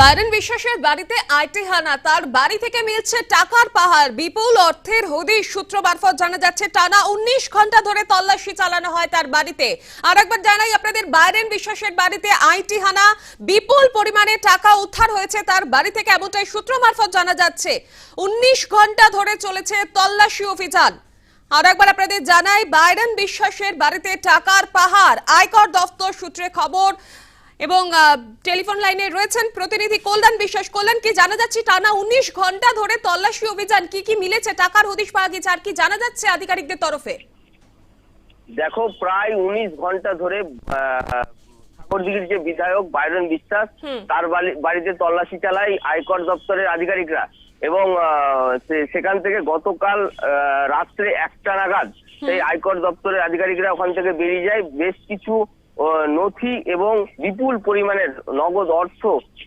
Byron বিশ্বাসের বাড়িতে IT হানা। তার বাড়ি থেকে মিলছে টাকার পাহাড়। বিপুল অর্থের হদিশ। সূত্র মারফত জানা যাচ্ছে, টানা উনিশ ঘণ্টা ধরে তল্লাশি চালানো হয় তার বাড়িতে। আর একবার জানাই, আপনাদের বাইরেন বিশ্বাসের বাড়িতে আইটি হানা বিপুল পরিমাণে টাকা উদ্ধার হয়েছে তার বাড়ি থেকে এমনটাই সূত্র মারফত জানা যাচ্ছে। উনিশ ঘণ্টা ধরে চলেছে তল্লাশি অভিযান। আর একবার আপনাদের জানাই, বাইডেন বিশ্বাসের বাড়িতে টাকার পাহাড়। আয়কর দফতর সূত্রে খবর এবং টেলিফোন লাইনে রয়েছেন প্রতিনিধি কল্যাণ বিশ্বাস। কল্যাণ কি জানা যাচ্ছে টানা উনিশ ঘণ্টা ধরে তল্লাশি অভিযান? কি কি মিলেছে? টাকার হদিশ পাওয়া গেছে। আর কি জানা যাচ্ছে আধিকারিকদের তরফে? দেখো প্রায় উনিশ ঘণ্টা ধরে সাগরদিঘির যে বিধায়ক বাইরন বিশ্বাস তার বাড়ি- বাড়িতে তল্লাশি চালায় আয়কর দপ্তরের আধিকারিকরা। এবং সেখান থেকে গতকাল রাত্রে একটা নাগাদ সেই আয়কর দপ্তরের আধিকারিকরা ওখান থেকে বেরিয়ে যায়। বেশ কিছু নথি এবং বিপুল পরিমাণের নগদ অর্থ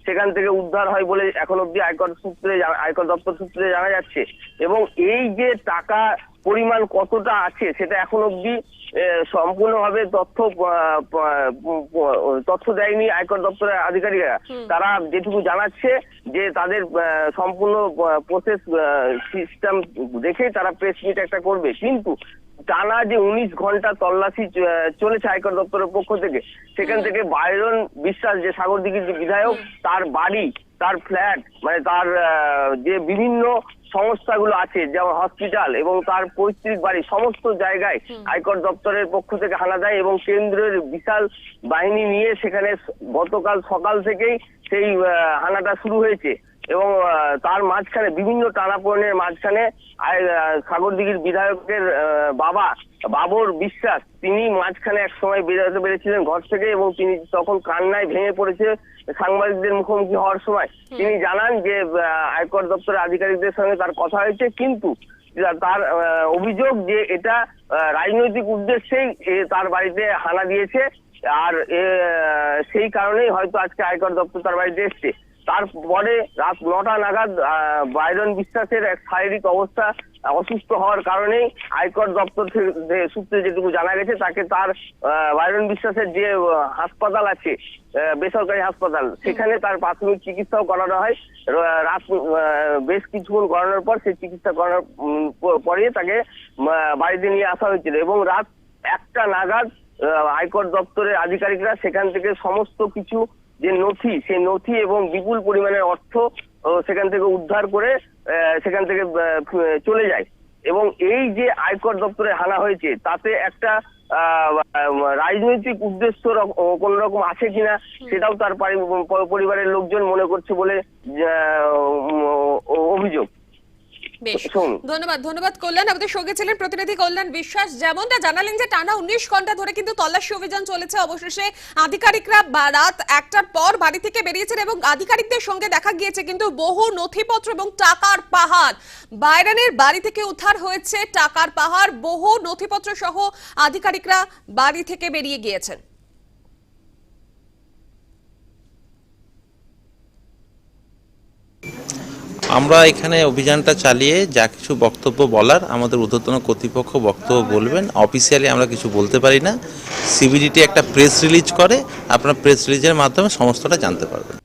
সেখান থেকে উদ্ধার হয় বলে এখন অব্দি আয়কর সূত্রে আয়কর দপ্তর সূত্রে জানা যাচ্ছে। এবং এই যে টাকা পরিমাণ কতটা আছে সেটা এখন অব্দি সম্পূর্ণভাবে তথ্য তথ্য দেয়নি আয়কর দপ্তরের আধিকারিকরা। তারা যেটুকু জানাচ্ছে যে তাদের সম্পূর্ণ প্রসেস সিস্টেম দেখেই তারা প্রেস মিট একটা করবে। কিন্তু টানা যে উনিশ ঘণ্টা তল্লাশি চলেছে আয়কর দপ্তরের পক্ষ থেকে সেখান থেকে বাইরন বিশ্বাস যে সাগরদিঘির যে বিধায়ক তার বাড়ি তার ফ্ল্যাট মানে তার যে বিভিন্ন সংস্থাগুলো আছে যেমন হসপিটাল এবং তার পৈতৃক বাড়ি সমস্ত জায়গায় আয়কর দপ্তরের পক্ষ থেকে হানা দেয় এবং কেন্দ্রের বিশাল বাহিনী নিয়ে সেখানে গতকাল সকাল থেকেই সেই হানাটা শুরু হয়েছে। এবং তার মাঝখানে বিভিন্ন টানাপোড়েনের মাঝখানে সাগরদিঘির বিধায়কের বাবা বাবর বিশ্বাস তিনি মাঝখানে এক সময় বেরোতে পেরেছিলেন ঘর থেকে এবং তিনি তখন কান্নায় ভেঙে পড়েছে সাংবাদিকদের মুখোমুখি হওয়ার সময়। তিনি জানান যে আয়কর দপ্তরের আধিকারিকদের সঙ্গে তার কথা হয়েছে কিন্তু তার অভিযোগ যে এটা রাজনৈতিক উদ্দেশ্যেই তার বাড়িতে হানা দিয়েছে আর সেই কারণেই হয়তো আজকে আয়কর দপ্তর তার বাড়িতে এসছে। তারপরে রাত নটা নাগাদ বাইরন বিশ্বাসের এক শারীরিক অবস্থা অসুস্থ হওয়ার কারণেই আয়কর দপ্তর থেকে সূত্রে যেটুকু জানা গেছে, তাকে তার বাইরন বিশ্বাসের যে হাসপাতাল আছে বেসরকারি হাসপাতাল, সেখানে তার প্রাথমিক চিকিৎসাও করানো হয়। রাত বেশ কিছুক্ষণ করানোর পর সেই চিকিৎসা করানোর পরে তাকে বাড়িতে নিয়ে আসা হয়েছিল এবং রাত একটা নাগাদ আয়কর দপ্তরের আধিকারিকরা সেখান থেকে সমস্ত কিছু যে নথি সেই নথি এবং বিপুল পরিমাণের অর্থ সেখান থেকে উদ্ধার করে সেখান থেকে চলে যায়। এবং এই যে আয়কর দপ্তরে হানা হয়েছে তাতে একটা রাজনৈতিক উদ্দেশ্য কোন রকম আছে কিনা সেটাও তার পরিবারের লোকজন মনে করছে বলে বেশ। শোন। ধন্যবাদ ধন্যবাদ কল্যাণ। আমাদের সঙ্গে ছিলেন প্রতিনিধি কল্যাণ বিশ্বাস। যেমনটা জানালেন যে টানা উনিশ ঘণ্টা ধরে কিন্তু তল্লাশি অভিযান চলেছে। অবশেষে আধিকারিকরা রাত একটার পর বাড়ি থেকে বেরিয়েছেন এবং আধিকারিকদের সঙ্গে দেখা গিয়েছে কিন্তু বহু নথিপত্র এবং টাকার পাহাড়। বাইরানের বাড়ি থেকে উদ্ধার হয়েছে টাকার পাহাড়। বহু নথিপত্র সহ আধিকারিকরা বাড়ি থেকে বেরিয়ে গিয়েছেন। আমরা এখানে অভিযানটা চালিয়ে যা কিছু বক্তব্য বলার, আমাদের ঊর্ধ্বতন কর্তৃপক্ষ বক্তব্য বলবেন। অফিসিয়ালি আমরা কিছু বলতে পারি না। সিবিডিটি একটা প্রেস রিলিজ করে, আপনার প্রেস রিলিজের মাধ্যমে সমস্তটা জানতে পারবেন।